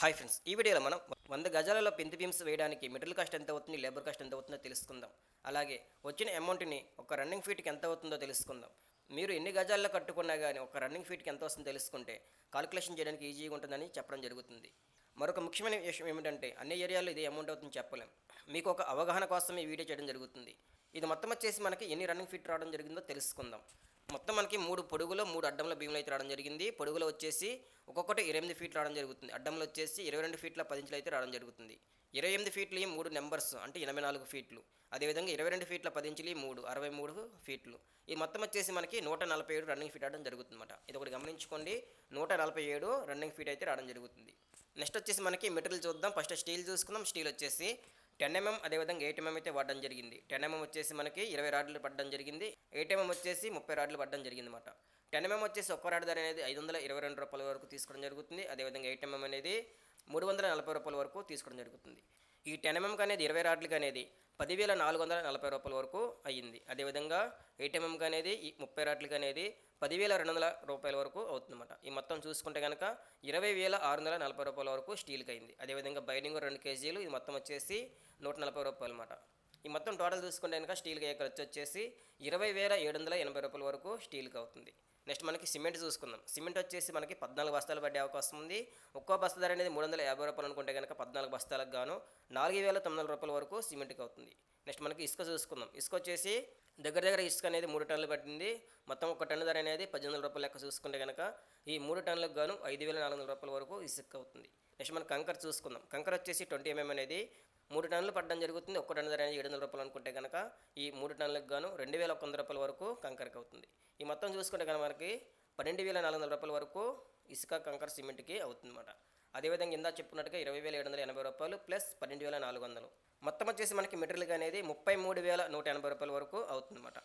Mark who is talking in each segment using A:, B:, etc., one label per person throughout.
A: Hi friends ఈ వీడియోలో మనం వంద గజాలలో పెంతి బీమ్స్ వేయడానికి మెటీరియల్ కాస్ట్ ఎంత అవుతుంది లేబర్ కాస్ట్ ఎంత అవుతుందో తెలుసుకుందాం. అలాగే వచ్చిన అమౌంట్ని ఒక రన్నింగ్ ఫీట్కి ఎంత అవుతుందో తెలుసుకుందాం. మీరు ఎన్ని గజాల్లో కట్టుకున్నా కానీ ఒక రన్నింగ్ ఫీట్కి ఎంత వస్తుందో తెలుసుకుంటే కాలిక్యులేషన్ చేయడానికి ఈజీగా ఉంటుందని చెప్పడం జరుగుతుంది. మరొక ముఖ్యమైన విషయం ఏమిటంటే అన్ని ఏరియాల్లో ఇది అమౌంట్ అవుతుందని చెప్పలేం. మీకు ఒక అవగాహన కోసం ఈ వీడియో చేయడం జరుగుతుంది. ఇది మొత్తం వచ్చేసి మనకి ఎన్ని రన్నింగ్ ఫీట్ రావడం జరిగిందో తెలుసుకుందాం. మొత్తం మనకి మూడు పొడుగులో మూడు అడ్డంలో భీములు అయితే రావడం జరిగింది. పొడుగులో వచ్చేసి ఒక్కొక్కటి ఇరవై ఎనిమిది ఫీట్లు రావడం జరుగుతుంది. అడ్డంలో వచ్చేసి ఇరవై రెండు ఫీట్ల పది ఇంచులు అయితే రావడం జరుగుతుంది. ఇరవై ఎనిమిది ఫీట్లు మూడు నెంబర్స్ అంటే ఎనభై నాలుగు ఫీట్లు. అదేవిధంగా ఇరవై రెండు ఫీట్ల పది ఇంచులు మూడు అరవై మూడు ఫీట్లు. ఈ మొత్తం వచ్చేసి మనకి నూట నలభై ఏడు రన్నింగ్ ఫీట్ రావడం జరుగుతుందన్నమాట. ఇది ఒకటి గమనించుకోండి. నూట నలభై ఏడు రన్నింగ్ ఫీట్ అయితే రావడం జరుగుతుంది. నెక్స్ట్ వచ్చేసి మనకి మెటీరియల్ చూద్దాం. ఫస్ట్ స్టీల్ చూసుకుందాం. స్టీల్ వచ్చేసి టెన్ ఎంఎం అదేవిధంగా ఎయిట్ ఎంఎం అయితే వాడడం జరిగింది. టెన్ ఎంఎం వచ్చేసి మనకి ఇరవై రాడ్లు పడడం జరిగింది. ఎయిట్ ఎంఎం వచ్చేసి ముప్పై రాడ్లు పడడం జరిగింది అనమాట టెన్ ఎంఎం వచ్చేసి ఒక్క రాడ్ ధర అనేది ఐదు వందల ఇరవై రెండు రూపాయల వరకు తీసుకోవడం జరుగుతుంది. అదేవిధంగా ఎయిట్ ఎంఎం అనేది మూడు వందల నలభై రూపాయల వరకు తీసుకోవడం జరుగుతుంది. ఈ టెన్ ఎంఎంకి అనేది ఇరవై రాడ్లకి అనేది పదివేల నాలుగు వందల నలభై రూపాయల వరకు అయ్యింది. అదేవిధంగా ఏటీఎంకి అనేది ఈ ముప్పై రాట్లకి అనేది పదివేల రెండు వందల రూపాయల వరకు అవుతుందన్నమాట. ఈ మొత్తం చూసుకుంటే కనుక ఇరవై వేల ఆరు వందల నలభై రూపాయల వరకు స్టీల్కి అయింది అదేవిధంగా బైండింగ్ రెండు కేజీలు ఇది మొత్తం వచ్చేసి నూట నలభై రూపాయలు అనమాట ఈ మొత్తం టోటల్ చూసుకుంటే కనుక స్టీల్కి అయ్యే ఖర్చు వచ్చేసి ఇరవై వేల ఏడు వందల ఎనభై రూపాయల వరకు స్టీల్కి అవుతుంది. నెక్స్ట్ మనకి సిమెంట్ చూసుకుందాం. సిమెంట్ వచ్చేసి మనకి పద్నాలుగు బస్తాలు పడే అవకాశం ఉంది. ఒక్కో బస్తా ధర అనేది మూడు వందల యాభై రూపాయలు అనుకుంటే కనుక పద్నాలుగు బస్తాలకు గాను నాలుగు వేల తొమ్మిది వందల రూపాయల వరకు సిమెంట్కి అవుతుంది. నెక్స్ట్ మనకి ఇసుక చూసుకుందాం. ఇసుక వచ్చేసి దగ్గర దగ్గర ఇసుక అనేది మూడు టన్నులు పట్టింది. మొత్తం ఒక టన్ను ధర అనేది పద్దెనిమిది వందల రూపాయలు లెక్క చూసుకుంటే కనుక ఈ మూడు టన్నులకు గాను ఐదు వేల నాలుగు వందల రూపాయల వరకు ఇసుక అవుతుంది. నెక్స్ట్ మనం కంకర్ చూసుకుందాం. కంకర్ వచ్చేసి ట్వంటీ ఎంఎం అనేది మూడు టన్నులు పడడం జరుగుతుంది. ఒక్క టన్ను ధర ఏడు వందల రూపాయలు అనుకుంటే కనుక ఈ మూడు టన్నులకు గాను రెండు వేల ఒక వంద రూపాయల వరకు కంకరకి అవుతుంది. ఈ మొత్తం చూసుకుంటే కనుక మనకి పన్నెండు వేల నాలుగు వందల రూపాయల వరకు ఇసుక కంకర సిమెంట్కి అవుతుందన్నమాట. అదేవిధంగా ఇందా చెప్పుకున్నట్టుగా ఇరవై వేల ఏడు వందల ఎనభై రూపాయలు ప్లస్ పన్నెండు వేల నాలుగు వందలు. మొత్తం వచ్చేసి మనకి మెటీరియల్ అనేది ముప్పై మూడు వేల నూట ఎనభై రూపాయల వరకు అవుతుందన్నమాట.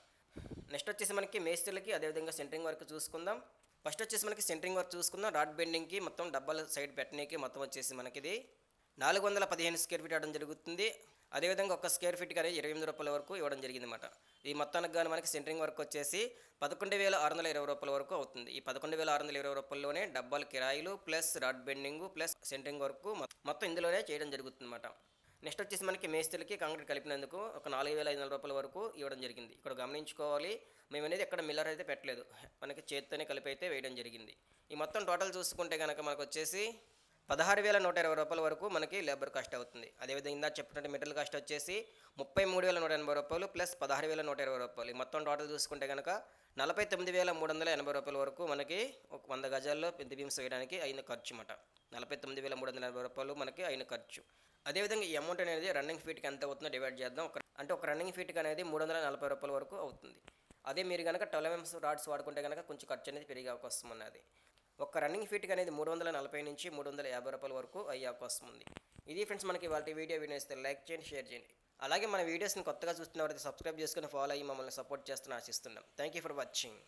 A: నెక్స్ట్ వచ్చేసి మనకి మేస్త్రులకి అదేవిధంగా సెంటరింగ్ వర్క్ చూసుకుందాం. ఫస్ట్ వచ్చేసి మనకి సెంటరింగ్ వర్క్ చూసుకుందాం. రాడ్ బెండింగ్కి మొత్తం డబ్బాల సైడ్ పెట్టనీకి మొత్తం వచ్చేసి మనకి ఇది నాలుగు వందల పదిహేను స్క్వేర్ ఫీట్ ఇవ్వడం జరుగుతుంది. అదేవిధంగా ఒక స్క్వేర్ ఫీట్ కానీ ఇరవై ఎనిమిది రూపాయల వరకు ఇవ్వడం జరిగింది అనమాట ఈ మొత్తానికి కానీ మనకి సెంటరింగ్ వర్క్ వచ్చేసి పదకొండు వేల ఆరు వందల ఇరవై రూపాయల వరకు అవుతుంది. ఈ పదకొండు వేల ఆరు వందల ఇరవై రూపాయల్లోనే డబ్బాల కిరాయిలు plus rod bending plus centering work మొత్తం ఇందులోనే చేయడం జరుగుతుంది అనమాట నెక్స్ట్ వచ్చేసి మనకి మేస్త్రికి కాంక్రీట్ కలిపినందుకు ఒక నాలుగు వేల ఐదు వందల రూపాయల వరకు ఇవ్వడం జరిగింది. ఇక్కడ గమనించుకోవాలి మేము అనేది ఎక్కడ మిల్లర్ అయితే పెట్టలేదు. మనకి చేత్తోనే కలిపి అయితే వేయడం జరిగింది. ఈ మొత్తం టోటల్ చూసుకుంటే కనుక మనకు వచ్చేసి పదహారు వేల నూట ఇరవై రూపాయల వరకు మనకి లేబర్ కాస్ట్ అవుతుంది. అదేవిధంగా ఇందా చెప్పినట్టు మెటీరియల్ కాస్ట్ వచ్చేసి ముప్పై మూడు వేల నూట ఎనభై రూపాయలు ప్లస్ పదహారు వేల నూట ఇరవై రూపాయలు. మొత్తం టోటల్ చూసుకుంటే కనుక నలభై తొమ్మిది వేల మూడు వందల ఎనభై రూపాయల వరకు మనకి ఒక వంద గజాల్లో పెద్ద బీమ్స్ వేయడానికి అయిన ఖర్చు అన్నమాట. నలభై తొమ్మిది వేల మూడు వందల ఎనభై రూపాయలు మనకి అయిన ఖర్చు. అదేవిధంగా ఈ అమౌంట్ అనేది రన్నింగ్ ఫీట్కి ఎంత అవుతుందో డివైడ్ చేద్దాం. ఒక అంటే ఒక రన్నింగ్ ఫీట్కి అనేది మూడు వందల నలభై రూపాయల వరకు అవుతుంది. అదే మీరు కనుక ట్వెల్వ్ ఎంఎంస్ రాడ్స్ వాడుకుంటే కనుక కొంచెం ఖర్చు అనేది పెరిగే అవకాశం ఉన్నది. ఒక రన్నింగ్ ఫీట్కి అనేది మూడు వందల నలభై నుంచి మూడు వందల యాభై రూపాయల వరకు అయ్యే అవకాశం ఉంది. ఇది ఫ్రెండ్స్ మనకి వాళ్ళ వీడియో వినేస్తే లైక్ చేయండి షేర్ చేయండి. అలాగే మన వీడియోస్ని కొత్తగా చూస్తున్న వారైతే సబ్స్క్రైబ్ చేసుకుని ఫాలో అయ్యి మమ్మల్ని సపోర్ట్ చేస్తున్న ఆశిస్తున్నాం. Thank you for watching